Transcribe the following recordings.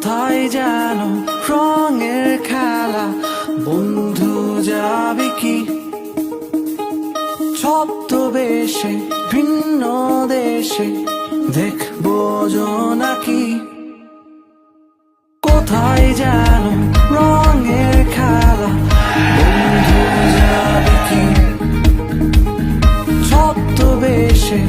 কোথায় যেন রঙের খেলা, বন্ধু যাবে কি? ছপ্ত বেশে ভিন্ন দেশে দেখব নাকি কোথায় যেন রঙের খেলা, বন্ধু যাবে কি? ছপ্ত বেশে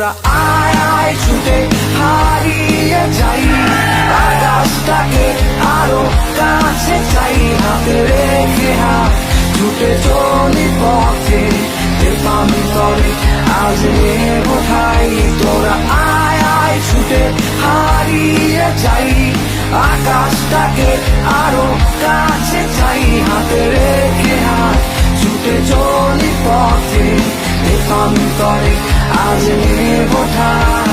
তোরা আয় আয়, ছুটে হারিয়ে যাই। আকাশটাকে আরও কাছে চাই, হাতে রেখে হাত ছুটে চলি পথে। দেবান্তরে আজ বোঠাই তোরা আয় আয়, ছুটে হারিয়ে যাই। আকাশটাকে আরও কাছে চাই, হাতে রেখে চলি পথে দেবান্তরে আজ বোঠাই